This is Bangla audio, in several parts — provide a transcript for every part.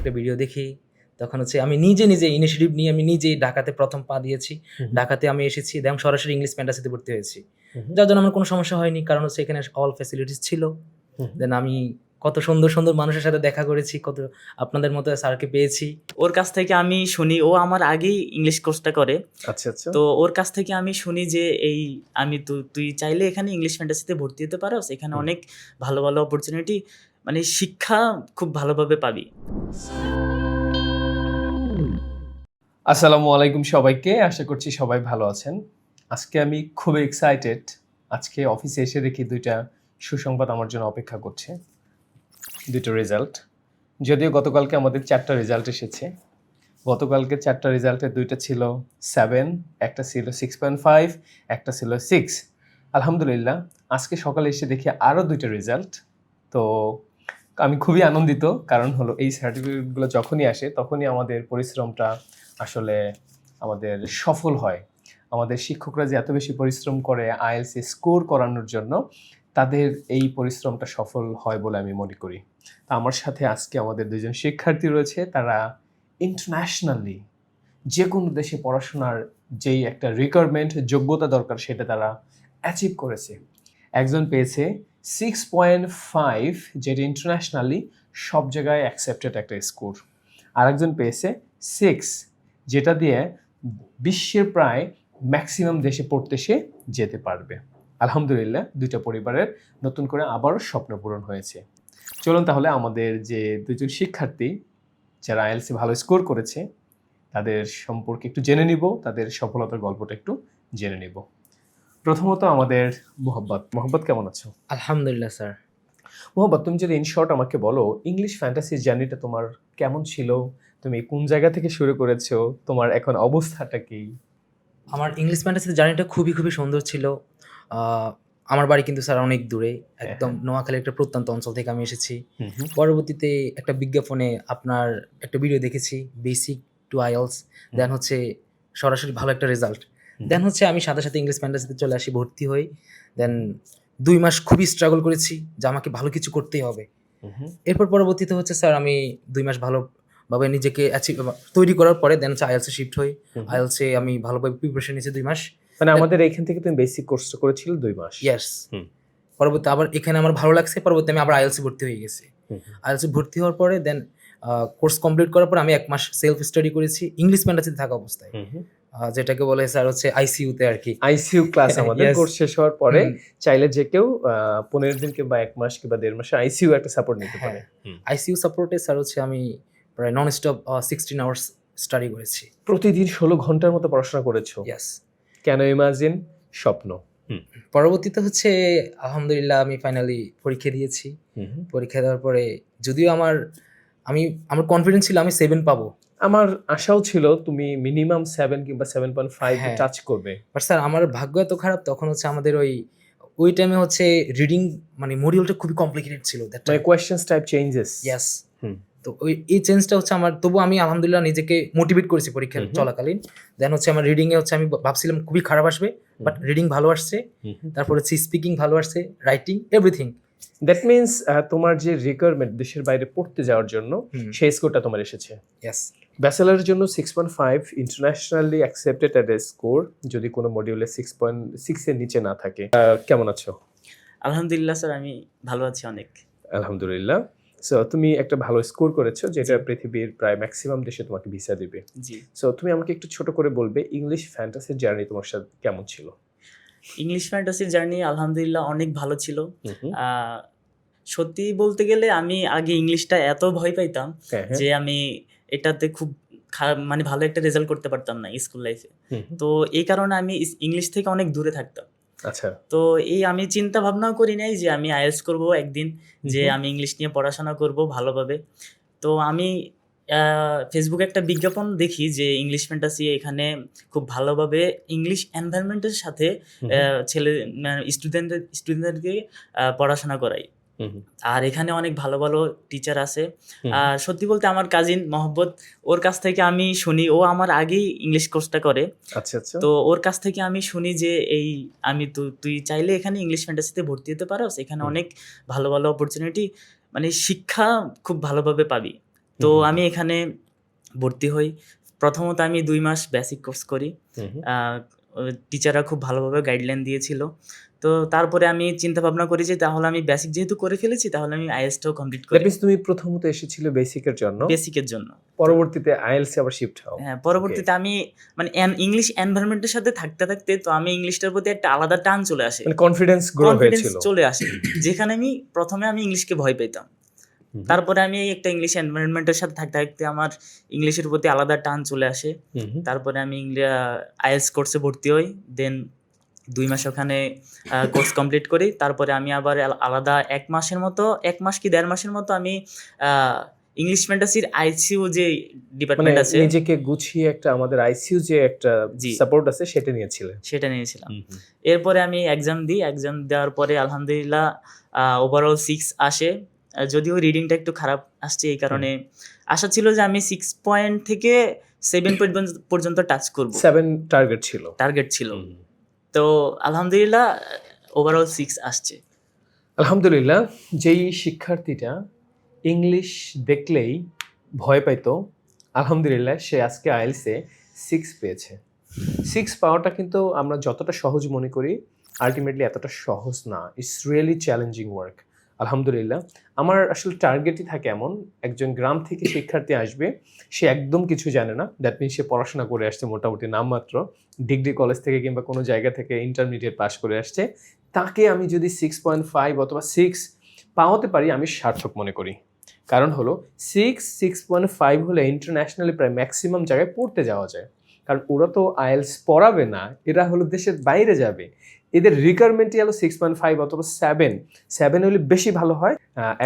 একটা ভিডিও দেখি। তখন হচ্ছে আমি নিজে নিজে ইনিশিয়েটিভ নিয়ে আমি নিজে ঢাকাতে প্রথম পা দিয়েছি। ঢাকাতে আমি এসেছি এবং সরাসরি ইংলিশ ফ্যান্টাসিতে ভর্তি হয়েছি। যার জন্য আমার কোনো সমস্যা হয়নি কারণ হচ্ছে এখানে অল ফ্যাসিলিটিস ছিল। দেন আমি কত সুন্দর সুন্দর মানুষের সাথে দেখা করেছি কত আপনাদের মতো স্যারকে পেয়েছি। ওর কাছ থেকে আমি শুনি ও আমার আগেই ইংলিশ কোর্সটা করে। আচ্ছা আচ্ছা। তো ওর কাছ থেকে আমি শুনি যে এই আমি তুই চাইলে এখানে ইংলিশ ফ্যান্টাসিতে ভর্তি হতে পারো। এখানে অনেক ভালো ভালো অপরচুনিটি মানে শিক্ষা খুব ভালোভাবে পাবি। আসসালামু আলাইকুম সবাইকে, আশা করছি সবাই ভালো আছেন। আজকে আমি খুবই এক্সাইটেড আজকে অফিসে এসে দেখি দুইটা সুসংবাদ আমার জন্য অপেক্ষা করছে। দুটো রেজাল্ট যদিও গতকালকে আমাদের চারটা রেজাল্ট এসেছে। গতকালকে চারটা রেজাল্টের দুইটা ছিল সেভেন একটা ছিল সিক্স পয়েন্ট ফাইভ একটা ছিল সিক্স আলহামদুলিল্লাহ, আজকে সকালে এসে দেখি আরও দুইটা রেজাল্ট তো আমি খুবই আনন্দিত, কারণ হলো এই সার্টিফিকেটগুলো যখনই আসে, তখনই আমাদের পরিশ্রমটা আসলে আমাদের সফল হয়। আমাদের শিক্ষকরা যে এত বেশি পরিশ্রম করে আইএলসি স্কোর করানোর জন্য, তাদের এই পরিশ্রমটা সফল হয় বলে আমি মনে করি। তা আমার সাথে আজকে আমাদের দুজন শিক্ষার্থী রয়েছে, তারা ইন্টারন্যাশনালি যে কোনো দেশে পড়াশোনার যেই একটা রিকোয়ারমেন্ট যোগ্যতা দরকার, সেটা তারা অ্যাচিভ করেছে। একজন পেয়েছে সিক্স পয়েন্ট ফাইভ যেটা ইন্টারন্যাশনালি সব জায়গায় অ্যাকসেপ্টেড একটা স্কোর আরেকজন পেয়েছে সিক্স যেটা দিয়ে বিশ্বের প্রায় ম্যাক্সিমাম দেশে পড়তে সে যেতে পারবে। আলহামদুলিল্লাহ, দুইটা পরিবারের নতুন করে আবারও স্বপ্ন পূরণ হয়েছে। চলুন তাহলে আমাদের যে দুজন শিক্ষার্থী, যারা আইএলসি ভালো স্কোর করেছে, তাদের সম্পর্কে একটু জেনে নিব, তাদের সফলতার গল্পটা একটু জেনে নিব। প্রথমত আমাদের মোহাম্মদ। মোহাম্মদ কেমন আছো? আলহামদুলিল্লাহ স্যার। মোহাম্মদ তুমি যদি ইন শর্ট আমাকে বলো ইংলিশ ফ্যান্টাসির জার্নিটা তোমার কেমন ছিল? তুমি কোন জায়গা থেকে শুরু করেছ? তোমার এখন অবস্থাটা কি? আমার ইংলিশ ফ্যান্টাসিতে জার্নিটা খুবই খুবই সুন্দর ছিল। আমার বাড়ি কিন্তু স্যার অনেক দূরে। একদম নোয়াখালী একটা প্রত্যন্ত অঞ্চল থেকে আমি এসেছি। পরবর্তীতে একটা বিজ্ঞাপনে আপনার একটা ভিডিও দেখেছি বেসিক টু আইএলস দেন হচ্ছে সরাসরি ভালো একটা রেজাল্ট দেন হচ্ছে আমি সাথে সাথে ইংলিশ ফ্যান্টাসিতে চলে আসি ভর্তি হই। দেন দুই মাস খুবই স্ট্রাগল করেছি যে আমাকে ভালো কিছু করতেই হবে। এরপর পরবর্তীতে হচ্ছে স্যার আমি দুই মাস ভালোভাবে নিজেকে achieve- তৈরি করার পরে দেন হচ্ছে আইএলসে শিফট হই। আইএলসে আমি ভালোভাবে প্রিপারেশন নিয়েছি দুই মাস। মানে আমাদের এখান থেকে তুমি বেসিক কোর্সটা করেছিল দুই মাস? ইয়াস পরবর্তী আবার এখানে আমার ভালো লাগছে পরবর্তী আমি আবার আইএলসি ভর্তি হয়ে গেছি। আইএলসি ভর্তি হওয়ার পরে দেন কোর্স কমপ্লিট করার পর আমি এক মাস সেলফ স্টাডি করেছি ইংলিশ ম্যান্ডাসিতে থাকা অবস্থায়। যেটাকে বলে স্যার হচ্ছে আইসিইউতে আর কি। আইসিইউ ক্লাস আমাদের কোর্স শেষ হওয়ার পরে চাইলে যে কেউ পনেরো দিন কিংবা এক মাস কিংবা দেড় মাসে আইসিইউ একটা সাপোর্ট নিতে পারে। আইসিইউ সাপোর্টে স্যার হচ্ছে আমি প্রায় non stop sixteen hours study করেছি। প্রতিদিন ষোলো ঘণ্টার মতো পড়াশোনা করেছ? ইয়াস কেন ইমাজিন স্বপ্ন। পরবর্তীতে হচ্ছে আলহামদুলিল্লাহ আমি ফাইনালি পরীক্ষা দিয়েছি। পরীক্ষা দেওয়ার পরে যদিও আমার আমি আমার কনফিডেন্স ছিল আমি সেভেন পাবো। আমার আশাও ছিল তুমি মিনিমাম সেভেন কিংবা সেভেন পয়েন্ট ফাইভ। টাচ করবে। বাট স্যার আমার ভাগ্য এত খারাপ তখন হচ্ছে আমাদের ওই ওই টাইমে হচ্ছে রিডিং মানে মডিউলটা খুবই কমপ্লিকেটেড ছিল মানে কোয়েশ্চেন্স টাইপ চেঞ্জেস ইয়াস তো ওই এই চেঞ্জটা হচ্ছে আমার তবু আমি আলহামদুলিল্লাহ নিজেকে মোটিভেট করেছি পরীক্ষা। চলাকালীন। দেন হচ্ছে আমার রিডিং এ হচ্ছে আমি ভাবছিলাম খুবই খারাপ আসবে বাট রিডিং ভালো আসছে। তারপর হচ্ছে স্পিকিং ভালো আসছে রাইটিং এভরিথিং দ্যাট মিনস তোমার যে রিকোয়ারমেন্ট দেশের বাইরে পড়তে যাওয়ার জন্য সেই স্কোরটা তোমার এসেছে। ইয়াস ব্যাচেলারের জন্য six point five internationally accepted a score যদি কোনো মডিউলে সিক্স পয়েন্ট সিক্সের নিচে না থাকে। কেমন আছো? আলহামদুলিল্লাহ স্যার আমি ভালো আছি অনেক। আলহামদুলিল্লাহ। সো তুমি একটা ভালো স্কোর করেছ যেটা পৃথিবীর প্রায় ম্যাক্সিমাম দেশে তোমাকে ভিসা দিবে। জি। সো তুমি আমাকে একটু ছোট করে বলবে ইংলিশ ফ্যান্টাসির জার্নি তোমার সাথে কেমন ছিল? ইংলিশ ফ্যান্টাসির জার্নি আলহামদুলিল্লাহ অনেক ভালো ছিল। সত্যি বলতে গেলে আমি আগে ইংলিশটা এত ভয় পাইতাম হ্যাঁ, হ্যাঁ। যে আমি এটাতে খুব মানে ভালো একটা রেজাল্ট করতে পারতাম না স্কুল লাইফে। তো এই কারণে আমি ইংলিশ থেকে অনেক দূরে থাকতাম। আচ্ছা। তো এই আমি চিন্তা ভাবনাও করি নাই যে আমি আইএলস করব একদিন যে আমি ইংলিশ নিয়ে পড়াশোনা করব ভালোভাবে। তো আমি ফেসবুকে একটা বিজ্ঞাপন দেখি যে ইংলিশ ফ্যান্টাসি এখানে খুব ভালোভাবে ইংলিশ এনভায়রনমেন্টের সাথে ছেলে স্টুডেন্টদের স্টুডেন্টদেরকে পড়াশোনা করাই। আর এখানে অনেক ভালো ভালো টিচার আছে। আর সত্যি বলতে আমার কাজিন মহব্বত ওর কাছ থেকে আমি শুনি ও আমার আগেই ইংলিশ কোর্সটা করে। আচ্ছা আচ্ছা। তো ওর কাছ থেকে আমি শুনি যে এই আমি তু- তুই চাইলে এখানে ইংলিশ ফ্যান্টাসিতে ভর্তি হতে পারো এখানে অনেক ভালো ভালো অপরচুনিটি মানে শিক্ষা খুব ভালোভাবে পাবি। তো আমি এখানে ভর্তি হই। প্রথমত আমি দুই মাস বেসিক কোর্স করি। টিচাররা খুব ভালোভাবে গাইডলাইন দিয়েছিল। তো তারপরে আমি চিন্তা ভাবনা করি যে তাহলে আমি বেসিক যেহেতু করে ফেলেছি তাহলে আমি আইএসটাও কমপ্লিট করি means তুমি প্রথমত এসেছিল বেসিকের জন্য? বেসিকের জন্য। পরবর্তীতে আইএলস আবার শিফট হও। হ্যাঁ পরবর্তীতে আমি মানে ইংলিশ এনভায়রনমেন্টের সাথে থাকতে থাকতে তো আমি ইংলিশটার প্রতি একটা আলাদা টান চলে আসে। মানে কনফিডেন্স গ্রো হয়েছিল। চলে আসে। যেখানে আমি প্রথমে আমি ইংলিশকে ভয় পেতাম। তারপরে আমি একটা ইংলিশ এনভায়রনমেন্টের সাথে থাকতে থাকতে আমার ইংলিশের প্রতি আলাদা টান চলে আসে। তারপরে আমি আইএলস কোর্সে ভর্তি হই। দেন দুই মাস ওখানে কোর্স কমপ্লিট করি। তারপরে আমি আবার আলাদা এক মাসের মতো এক মাস কি দেড় মাসের মতো আমি ইংলিশ ফ্যান্টাসির আইসিউ যে মানে ডিপার্টমেন্ট আছে নিজেকে গুছিয়ে একটা আমাদের আইসিইউ যে একটা। সাপোর্ট আছে সেটা নিয়েছিলেন। সেটা নিয়েছিলাম। এরপরে আমি এক্সাম দিই। এক্সাম দেওয়ার পরে আলহামদুলিল্লাহ ওভারঅল সিক্স আসে। যদিও রিডিংটা একটু খারাপ আসছে এই কারণে। আশা ছিল যে আমি সিক্স পয়েন্ট থেকে সেভেন পয়েন্ট পর্যন্ত টাচ করব। সেভেন টার্গেট ছিল। টার্গেট ছিল। তো আলহামদুলিল্লাহ ওভারঅল সিক্স আসছে। আলহামদুলিল্লাহ যেই শিক্ষার্থীটা ইংলিশ দেখলেই ভয় পাইতো আলহামদুলিল্লাহ সে আজকে আইএলসে সিক্স পেয়েছে। সিক্স পাওয়াটা কিন্তু আমরা যতটা সহজ মনে করি আলটিমেটলি এতটা সহজ না। ইটস রিয়েলি চ্যালেঞ্জিং ওয়ার্ক আলহামদুলিল্লাহ। আমার আসলে টার্গেটই থাকে এমন, একজন গ্রাম থেকে শিক্ষার্থী আসবে, সে একদম কিছু জানে না। দ্যাট মিনস সে পড়াশোনা করে আসছে মোটামুটি নামমাত্র। ডিগ্রি কলেজ থেকে কিংবা কোনো জায়গা থেকে ইন্টারমিডিয়েট পাস করে আসছে। তাকে আমি যদি সিক্স পয়েন্ট ফাইভ অথবা সিক্স পাওয়াতে পারি, আমি সার্থক মনে করি। কারণ হলো সিক্স সিক্স পয়েন্ট ফাইভ হলে ইন্টারন্যাশনালি প্রায় ম্যাক্সিমাম জায়গায় পড়তে যাওয়া যায়। কারণ ওরা তো আইএলস পড়াবে না, এরা হলো দেশের বাইরে যাবে। এদের রিকোয়ারমেন্টই হলো সিক্স পয়েন্ট ফাইভ অথবা সেভেন সেভেন হলে বেশি ভালো হয়।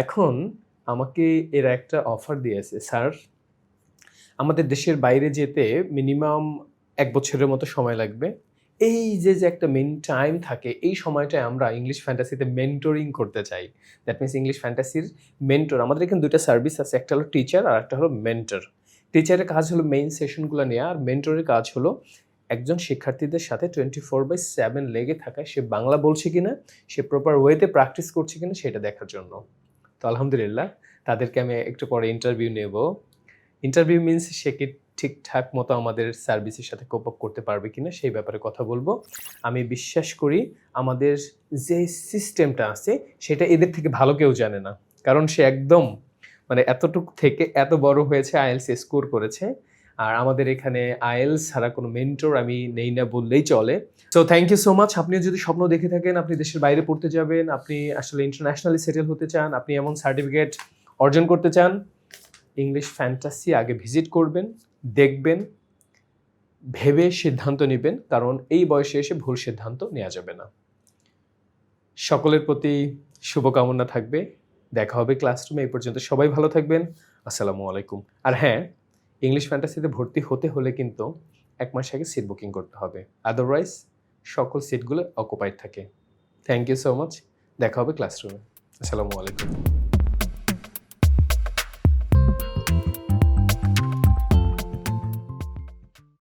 এখন আমাকে এরা একটা অফার দিয়েছে স্যার আমাদের দেশের বাইরে যেতে মিনিমাম এক বছরের মতো সময় লাগবে। এই যে যে একটা মেন টাইম থাকে, এই সময়টায় আমরা ইংলিশ ফ্যান্টাসিতে মেন্টরিং করতে চাই। দ্যাট মিনস ইংলিশ ফ্যান্টাসির মেন্টর আমাদের এখানে দুইটা সার্ভিস আছে, একটা হলো টিচার আর একটা হলো মেন্টর টিচারের কাজ হলো মেইন সেশনগুলো নেওয়া আর মেন্টরের কাজ হলো একজন শিক্ষার্থীদের সাথে টোয়েন্টি ফোর বাই সেভেন লেগে থাকায় সে বাংলা বলছে কিনা, সে প্রপার ওয়েতে প্র্যাকটিস করছে কিনা সেটা দেখার জন্য। তো আলহামদুলিল্লাহ, তাদেরকে আমি একটু পরে ইন্টারভিউ নেব। ইন্টারভিউ মিনস সে কি ঠিকঠাক মতো আমাদের সার্ভিসের সাথে কোপ আপ করতে পারবে কিনা সেই ব্যাপারে কথা বলব। আমি বিশ্বাস করি আমাদের যে সিস্টেমটা আছে, সেটা এদের থেকে ভালো কেউ জানে না। কারণ সে একদম মানে এতটুক থেকে এত বড় হয়েছে আইএলস স্কোর করেছে। আর আমাদের এখানে আয়েল ছাড়া কোনো মেন্টর আমি নেই না বললেই চলে। So thank you so much আপনিও যদি স্বপ্ন দেখে থাকেন, আপনি দেশের বাইরে পড়তে যাবেন, আপনি আসলে ইন্টারন্যাশনালি সেটেল হতে চান, আপনি এমন সার্টিফিকেট অর্জন করতে চান ইংলিশ ফ্যান্টাসি আগে ভিজিট করবেন, দেখবেন, ভেবে সিদ্ধান্ত নেবেন, কারণ এই বয়সে এসে ভুল সিদ্ধান্ত নেওয়া যাবে না। সকলের প্রতি শুভকামনা থাকবে। দেখা হবে ক্লাসরুমে এই পর্যন্ত সবাই ভালো থাকবেন। আসসালামু আলাইকুম। আর হ্যাঁ ইংলিশ ফ্যান্টাসিতে ভর্তি হতে হলে কিন্তু এক মাস আগে সিট বুকিং করতে হবে। আদারওয়াইজ সকল সিটগুলো অকুপাইড থাকে। থ্যাংক ইউ সো মাচ দেখা হবে ক্লাসরুমে আসসালামু আলাইকুম।